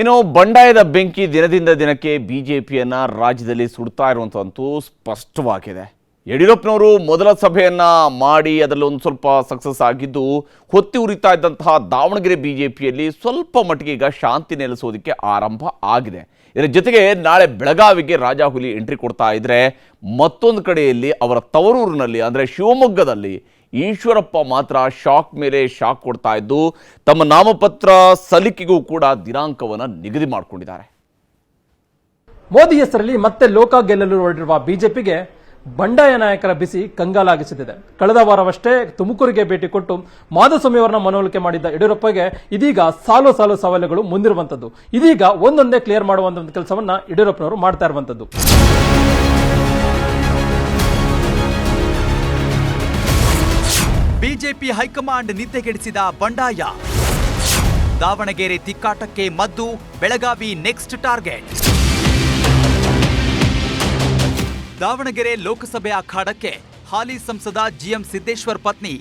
ಇನ್ನು ಬಂಡಾಯದ ಬೆಂಕಿ ದಿನದಿಂದ ದಿನಕ್ಕೆ ಬಿಜೆಪಿಯನ್ನ ರಾಜ್ಯದಲ್ಲಿ ಸುಡ್ತಾ ಇರುವಂತಂತೂ ಸ್ಪಷ್ಟವಾಗಿದೆ. ಯಡಿಯೂರಪ್ಪನವರು ಮೊದಲ ಸಭೆಯನ್ನ ಮಾಡಿ ಅದರಲ್ಲಿ ಒಂದು ಸ್ವಲ್ಪ ಸಕ್ಸಸ್ ಆಗಿದ್ದು, ಹೊತ್ತಿ ಉರಿತಾ ಇದ್ದಂತಹ ದಾವಣಗೆರೆ ಬಿಜೆಪಿಯಲ್ಲಿ ಸ್ವಲ್ಪ ಮಟ್ಟಿಗೆ ಈಗ ಶಾಂತಿ ನೆಲೆಸೋದಕ್ಕೆ ಆರಂಭ ಆಗಿದೆ. ಇದರ ಜೊತೆಗೆ ನಾಳೆ ಬೆಳಗಾವಿಗೆ ರಾಜಾಹುಲಿ ಎಂಟ್ರಿ ಕೊಡ್ತಾ ಇದ್ದರೆ ಮತ್ತೊಂದು ಕಡೆಯಲ್ಲಿ ಅವರ ತವರೂರಿನಲ್ಲಿ, ಅಂದರೆ ಶಿವಮೊಗ್ಗದಲ್ಲಿ ಈಶ್ವರಪ್ಪ ಮಾತ್ರ ಶಾಕ್ ಮೇಲೆ ಶಾಕ್ ಕೊಡ್ತಾ ಇದ್ದು ತಮ್ಮ ನಾಮಪತ್ರ ಸಲ್ಲಿಕೆಗೂ ಕೂಡ ದಿನಾಂಕವನ್ನು ನಿಗದಿ ಮಾಡಿಕೊಂಡಿದ್ದಾರೆ. ಮೋದಿ ಹೆಸರಲ್ಲಿ ಮತ್ತೆ ಲೋಕ ಗೆಲ್ಲಲು ಹೊರಟಿರುವ ಬಿಜೆಪಿಗೆ ಬಂಡಾಯ ನಾಯಕರ ಬಿಸಿ ಕಂಗಾಲಾಗಿಸುತ್ತಿದೆ ಕಳೆದ ವಾರವಷ್ಟೇ ತುಮಕೂರಿಗೆ ಭೇಟಿ ಕೊಟ್ಟು ಮಾಧುಸ್ವಾಮಿ ಅವರನ್ನ ಮನವೊಲಿಕೆ ಮಾಡಿದ್ದ ಯಡಿಯೂರಪ್ಪಗೆ ಇದೀಗ ಸಾಲು ಸಾಲು ಸವಾಲುಗಳು ಮುಂದಿರುವಂತದ್ದು. ಇದೀಗ ಒಂದೊಂದೇ ಕ್ಲಿಯರ್ ಮಾಡುವಂತ ಕೆಲಸವನ್ನ ಯಡಿಯೂರಪ್ಪನವರು ಮಾಡ್ತಾ ಇರುವಂತದ್ದು. ಬಿಜೆಪಿ ಹೈಕಮಾಂಡ್ ನಿದ್ದೆಗೆಡಿಸಿದ ಬಂಡಾಯ. ದಾವಣಗೆರೆ ತಿಕ್ಕಾಟಕ್ಕೆ ಮದ್ದು, ಬೆಳಗಾವಿ ನೆಕ್ಸ್ಟ್ ಟಾರ್ಗೆಟ್. ದಾವಣಗೆರೆ ಲೋಕಸಭೆ ಅಖಾಡಕ್ಕೆ ಹಾಲಿ ಸಂಸದ ಜಿಎಂ ಸಿದ್ದೇಶ್ವರ್ ಪತ್ನಿ,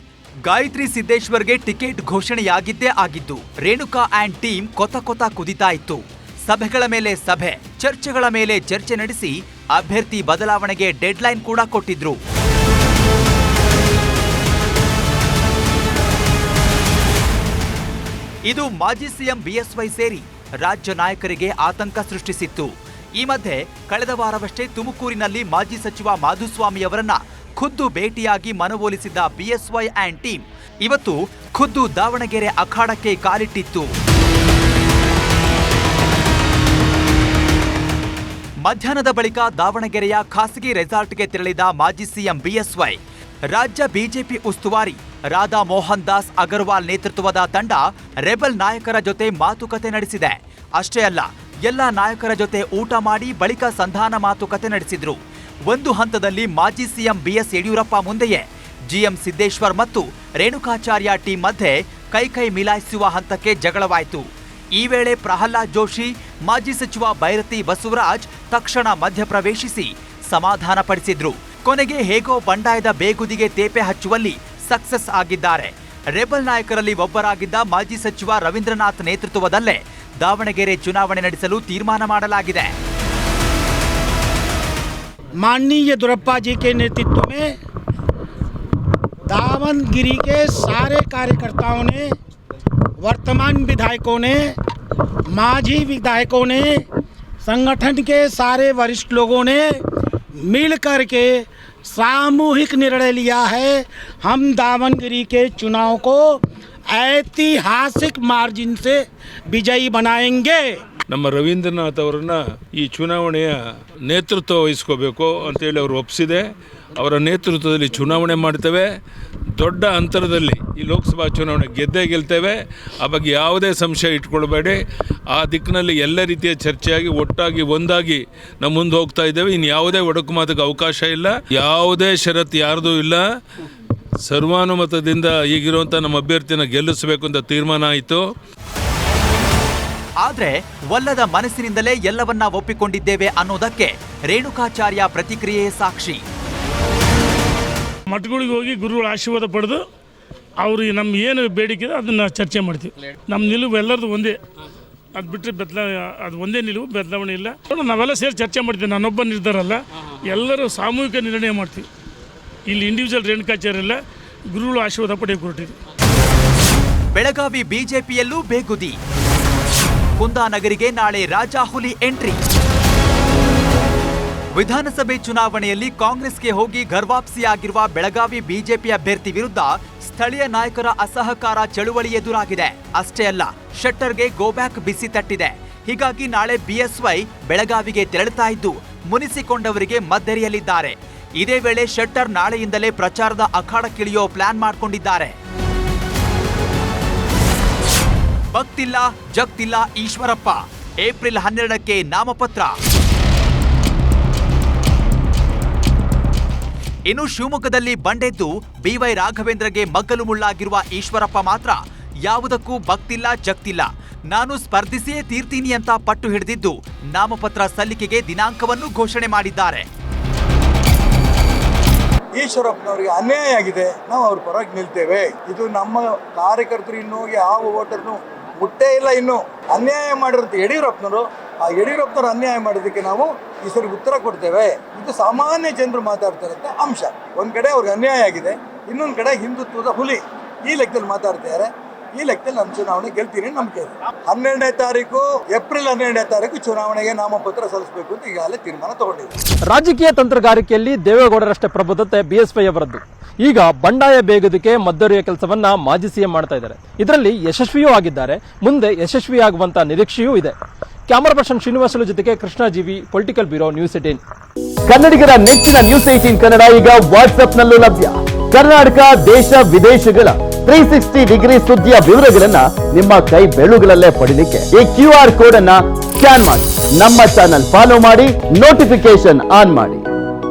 ಗಾಯತ್ರಿ ಸಿದ್ದೇಶ್ವರ್ಗೆ ಟಿಕೆಟ್ ಘೋಷಣೆಯಾಗಿದ್ದೇ ಆಗಿದ್ದು, ರೇಣುಕಾ ಆ್ಯಂಡ್ ಟೀಮ್ ಕೊತ ಕೊತ ಕುದಿತಾ ಇತ್ತು ಸಭೆಗಳ ಮೇಲೆ ಸಭೆ, ಚರ್ಚೆಗಳ ಮೇಲೆ ಚರ್ಚೆ ನಡೆಸಿ, ಅಭ್ಯರ್ಥಿ ಬದಲಾವಣೆಗೆ ಡೆಡ್ಲೈನ್ ಕೂಡ ಕೊಟ್ಟಿದ್ರು. ಇದು ಮಾಜಿ ಸಿಎಂ ಬಿಎಸ್ವೈ ಸೇರಿ ರಾಜ್ಯ ನಾಯಕರಿಗೆ ಆತಂಕ ಸೃಷ್ಟಿಸಿತ್ತು. ಈ ಮಧ್ಯೆ ಕಳೆದ ವಾರವಷ್ಟೇ ತುಮಕೂರಿನಲ್ಲಿ ಮಾಜಿ ಸಚಿವ ಮಾಧುಸ್ವಾಮಿ ಅವರನ್ನ ಖುದ್ದು ಭೇಟಿಯಾಗಿ ಮನವೊಲಿಸಿದ್ದ ಬಿಎಸ್ವೈ ಆ್ಯಂಡ್ ಟೀಮ್ ಇವತ್ತು ಖುದ್ದು ದಾವಣಗೆರೆ ಅಖಾಡಕ್ಕೆ ಕಾಲಿಟ್ಟಿತ್ತು. ಮಧ್ಯಾಹ್ನದ ಬಳಿಕ ದಾವಣಗೆರೆಯ ಖಾಸಗಿ ರೆಸಾರ್ಟ್ಗೆ ತೆರಳಿದ ಮಾಜಿ ಸಿಎಂ ಬಿಎಸ್ವೈ ರಾಜ್ಯ ಬಿಜೆಪಿ ಉಸ್ತುವಾರಿ ರಾಧಾ ಮೋಹನ್ ದಾಸ್ ಅಗರ್ವಾಲ್ ನೇತೃತ್ವದ ತಂಡ ರೆಬಲ್ ನಾಯಕರ ಜೊತೆ ಮಾತುಕತೆ ನಡೆಸಿದೆ. ಅಷ್ಟೇ ಅಲ್ಲ, ಎಲ್ಲ ನಾಯಕರ ಜೊತೆ ಊಟ ಮಾಡಿ ಬಳಿಕ ಸಂಧಾನ ಮಾತುಕತೆ ನಡೆಸಿದ್ರು. ಒಂದು ಹಂತದಲ್ಲಿ ಮಾಜಿ ಸಿಎಂ ಬಿಎಸ್ ಯಡಿಯೂರಪ್ಪ ಮುಂದೆಯೇ ಜಿಎಂ ಸಿದ್ದೇಶ್ವರ್ ಮತ್ತು ರೇಣುಕಾಚಾರ್ಯ ಟೀಮ್ ಮಧ್ಯೆ ಕೈಕೈ ಮಿಲಾಯಿಸುವ ಹಂತಕ್ಕೆ ಜಗಳವಾಯಿತು. ಈ ವೇಳೆ ಪ್ರಹ್ಲಾದ್ ಜೋಶಿ, ಮಾಜಿ ಸಚಿವ ಭೈರತಿ ಬಸವರಾಜ್ ತಕ್ಷಣ ಮಧ್ಯಪ್ರವೇಶಿಸಿ ಸಮಾಧಾನ ಪಡಿಸಿದ್ರು ಕೊನೆಗೆ ಹೇಗೋ ಬಂಡಾಯದ ಬೇಗುದಿಗೆ ತೇಪೆ ಹಚ್ಚುವಲ್ಲಿ ಸಕ್ಸಸ್ ಆಗಿದ್ದಾರೆ ರೆಬಲ್ ನಾಯಕರಲ್ಲಿ ಒಬ್ಬರಾಗಿದ್ದ ಮಾಜಿ ಸಚಿವ ರವೀಂದ್ರನಾಥ್ ನೇತೃತ್ವದಲ್ಲೇ ದಾವಣಗೆರೆ ಚುನಾವಣೆ ನಡೆಸಲು ತೀರ್ಮಾನ ಮಾಡಲಾಗಿದೆ माननीय येदुरप्पा जी के नेतृत्व में दावनगिरी के सारे कार्यकर्ताओं ने वर्तमान विधायकों ने माझी विधायकों ने संगठन के सारे वरिष्ठ लोगों ने मिल कर के सामूहिक निर्णय लिया है हम दावनगिरी के चुनाव को ऐतिहासिक मार्जिन से विजयी बनाएंगे ನಮ್ಮ ರವೀಂದ್ರನಾಥ್ ಅವರನ್ನ ಈ ಚುನಾವಣೆಯ ನೇತೃತ್ವ ವಹಿಸ್ಕೋಬೇಕು ಅಂತೇಳಿ ಅವರು ಒಪ್ಪಿಸಿದೆ ಅವರ ನೇತೃತ್ವದಲ್ಲಿ ಚುನಾವಣೆ ಮಾಡ್ತೇವೆ ದೊಡ್ಡ ಅಂತರದಲ್ಲಿ ಈ ಲೋಕಸಭಾ ಚುನಾವಣೆ ಗೆದ್ದೇ ಗೆಲ್ತೇವೆ. ಆ ಬಗ್ಗೆ ಯಾವುದೇ ಸಂಶಯ ಇಟ್ಕೊಳ್ಬೇಡಿ. ಆ ದಿಕ್ಕಿನಲ್ಲಿ ಎಲ್ಲ ರೀತಿಯ ಚರ್ಚೆಯಾಗಿ, ಒಟ್ಟಾಗಿ, ಒಂದಾಗಿ ನಮ್ಮ ಮುಂದೆ ಹೋಗ್ತಾ ಇದ್ದೇವೆ. ಇನ್ನು ಯಾವುದೇ ಒಡಕು ಮಾತಕ್ಕೆ ಅವಕಾಶ ಇಲ್ಲ. ಯಾವುದೇ ಷರತ್ತು ಯಾರ್ದೂ ಇಲ್ಲ. ಸರ್ವಾನುಮತದಿಂದ ಈಗಿರುವಂಥ ನಮ್ಮ ಅಭ್ಯರ್ಥಿನ ಗೆಲ್ಲಿಸಬೇಕು ಅಂತ ತೀರ್ಮಾನ ಆಯಿತು. ಆದರೆ ಒಲ್ಲದ ಮನಸ್ಸಿನಿಂದಲೇ ಎಲ್ಲವನ್ನ ಒಪ್ಪಿಕೊಂಡಿದ್ದೇವೆ ಅನ್ನೋದಕ್ಕೆ ರೇಣುಕಾಚಾರ್ಯ ಪ್ರತಿಕ್ರಿಯೆ ಸಾಕ್ಷಿ. ಮಠಗಳಿಗೆ ಹೋಗಿ ಗುರುಗಳ ಆಶೀರ್ವಾದ ಪಡೆದು ಅವ್ರಿಗೆ ನಮ್ಮ ಏನು ಬೇಡಿಕೆ ಇದೆ ಅದನ್ನು ಚರ್ಚೆ ಮಾಡ್ತೀವಿ. ನಮ್ಮ ನಿಲುವು ಎಲ್ಲರದು ಒಂದೇ. ಅದು ಬಿಟ್ಟರೆ ಬದಲ, ಅದು ಒಂದೇ ನಿಲುವು, ಬದಲಾವಣೆ ಇಲ್ಲ. ನಾವೆಲ್ಲ ಸೇರಿ ಚರ್ಚೆ ಮಾಡ್ತೀವಿ. ನಾನೊಬ್ಬ ನಿರ್ಧಾರ ಅಲ್ಲ. ಎಲ್ಲರೂ ಸಾಮೂಹಿಕ ನಿರ್ಣಯ ಮಾಡ್ತೀವಿ. ಇಲ್ಲಿ ಇಂಡಿವಿಜುವಲ್ ರೇಣುಕಾಚಾರ್ಯ ಗುರುಗಳು ಆಶೀರ್ವಾದ ಪಡೆಯೋಕೆ ಹೊರಟಿದ್ವಿ ಬೆಳಗಾವಿ ಬಿಜೆಪಿಯಲ್ಲೂ ಬೇಗುದಿ. ಕುಂದಾನಗರಿಗೆ ನಾಳೆ ರಾಜಾಹುಲಿ ಎಂಟ್ರಿ. ವಿಧಾನಸಭೆ ಚುನಾವಣೆಯಲ್ಲಿ ಕಾಂಗ್ರೆಸ್ಗೆ ಹೋಗಿ ಘರ್ವಾಪ್ಸಿಯಾಗಿರುವ ಬೆಳಗಾವಿ ಬಿಜೆಪಿ ಅಭ್ಯರ್ಥಿ ವಿರುದ್ಧ ಸ್ಥಳೀಯ ನಾಯಕರ ಅಸಹಕಾರ ಚಳುವಳಿ ಎದುರಾಗಿದೆ. ಅಷ್ಟೇ ಅಲ್ಲ, ಶೆಟ್ಟರ್ಗೆ ಗೋಬ್ಯಾಕ್ ಬಿಸಿ ತಟ್ಟಿದೆ. ಹೀಗಾಗಿ ನಾಳೆ ಬಿಎಸ್ವೈ ಬೆಳಗಾವಿಗೆ ತೆರಳುತ್ತಾ ಇದ್ದು, ಮುನಿಸಿಕೊಂಡವರಿಗೆ ಮದ್ದರಿಯಲ್ಲಿದ್ದಾರೆ ಇದೇ ವೇಳೆ ಶೆಟ್ಟರ್ ನಾಳೆಯಿಂದಲೇ ಪ್ರಚಾರದ ಅಖಾಡಕ್ಕಿಳಿಯೋ ಪ್ಲಾನ್ ಮಾಡಿಕೊಂಡಿದ್ದಾರೆ. ಭಕ್ತಿಲ್ಲ, ಜಗ್ತಿಲ್ಲ ಈಶ್ವರಪ್ಪ. ಏಪ್ರಿಲ್ ಹನ್ನೆರಡಕ್ಕೆ ನಾಮಪತ್ರ. ಇನ್ನು ಶಿವಮೊಗ್ಗದಲ್ಲಿ ಬಂಡೆದ್ದು ಬಿವೈ ರಾಘವೇಂದ್ರಗೆ ಮಗ್ಗಲು ಮುಳ್ಳಾಗಿರುವ ಈಶ್ವರಪ್ಪ ಮಾತ್ರ ಯಾವುದಕ್ಕೂ ಭಕ್ತಿಲ್ಲ ಜಗ್ತಿಲ್ಲ ನಾನು ಸ್ಪರ್ಧಿಸಿಯೇ ತೀರ್ತೀನಿ ಅಂತ ಪಟ್ಟು ಹಿಡಿದಿದ್ದು ನಾಮಪತ್ರ ಸಲ್ಲಿಕೆಗೆ ದಿನಾಂಕವನ್ನು ಘೋಷಣೆ ಮಾಡಿದ್ದಾರೆ. ಈಶ್ವರಪ್ಪನವರಿಗೆ ಅನ್ಯಾಯ ಆಗಿದೆ. ನಾವು ಅವ್ರ ಪರವಾಗಿ ನಿಲ್ತೇವೆ. ಇದು ನಮ್ಮ ಕಾರ್ಯಕರ್ತರು ಇನ್ನೂ ಯಾವ ವೋಟರ್ನು ಮುಟ್ಟೇ ಇಲ್ಲ ಇನ್ನು. ಅನ್ಯಾಯ ಮಾಡಿರುತ್ತೆ ಯಡಿಯೂರಪ್ಪನವರು ಆ ಯಡಿಯೂರಪ್ಪನವರು ಅನ್ಯಾಯ ಮಾಡಿದ್ದಕ್ಕೆ ನಾವು ಈ ಸರಿ ಉತ್ತರ ಕೊಡ್ತೇವೆ. ಇದು ಸಾಮಾನ್ಯ ಜನರು ಮಾತಾಡ್ತಾರಂತ ಅಂಶ. ಒಂದು ಕಡೆ ಅವ್ರಿಗೆ ಅನ್ಯಾಯ ಆಗಿದೆ, ಇನ್ನೊಂದು ಕಡೆ ಹಿಂದುತ್ವದ ಹುಲಿ. ಈ ಲೆಕ್ಕದಲ್ಲಿ ಮಾತಾಡ್ತಿದ್ದಾರೆ ಈ ಲೆಕ್ಕದಲ್ಲಿ ನಮ್ಮ ಚುನಾವಣೆ ಗೆಲ್ತೀನಿ ನಂಬಿಕೆ ಇದೆ. ಹನ್ನೆರಡನೇ ತಾರೀಕು, ಏಪ್ರಿಲ್ ಹನ್ನೆರಡನೇ ತಾರೀಕು ಚುನಾವಣೆಗೆ ನಾಮಪತ್ರ ಸಲ್ಲಿಸಬೇಕು ಅಂತ ಈಗಾಗಲೇ ತೀರ್ಮಾನ ತಗೊಂಡಿದೆ. ರಾಜಕೀಯ ತಂತ್ರಗಾರಿಕೆಯಲ್ಲಿ ದೇವೇಗೌಡರಷ್ಟೇ ಪ್ರಬುದ್ಧತೆ ಬಿಎಸ್ಪೈ ಅವರದ್ದು. ಈಗ ಬಂಡಾಯ ಬೇಗದಕ್ಕೆ ಮದ್ದರಿಯ ಕೆಲಸವನ್ನ ಮಾಜಿ ಸಿಎಂ ಮಾಡ್ತಾ ಇದ್ದಾರೆ. ಇದರಲ್ಲಿ ಯಶಸ್ವಿಯೂ ಆಗಿದ್ದಾರೆ, ಮುಂದೆ ಯಶಸ್ವಿಯಾಗುವಂತಹ ನಿರೀಕ್ಷೆಯೂ ಇದೆ. ಕ್ಯಾಮರಾ ಪರ್ಸನ್ ಶ್ರೀನಿವಾಸಲು ಜೊತೆಗೆ ಕೃಷ್ಣ ಜೀವಿ, ಪೊಲಿಟಿಕಲ್ ಬ್ಯೂರೋ ನ್ಯೂಸ್ ಏಟೀನ್ ಕನ್ನಡಿಗರ ನೆಚ್ಚಿನ ನ್ಯೂಸ್ ಏಟೀನ್ ಕನ್ನಡ ಈಗ ವಾಟ್ಸ್ಆಪ್ನಲ್ಲೂ ಲಭ್ಯ. ಕರ್ನಾಟಕ, ದೇಶ, ವಿದೇಶಗಳ ತ್ರೀ ಸಿಕ್ಸ್ಟಿ ಡಿಗ್ರಿ ಸುದ್ದಿಯ ವಿವರಗಳನ್ನ ನಿಮ್ಮ ಕೈ ಬೆಳುಗಳಲ್ಲೇ ಪಡಿಲಿಕ್ಕೆ ಈ ಕ್ಯೂ ಆರ್ ಕೋಡ್ ಅನ್ನ ಸ್ಕ್ಯಾನ್ ಮಾಡಿ. ನಮ್ಮ ಚಾನಲ್ ಫಾಲೋ ಮಾಡಿ ನೋಟಿಫಿಕೇಶನ್ ಆನ್ ಮಾಡಿ.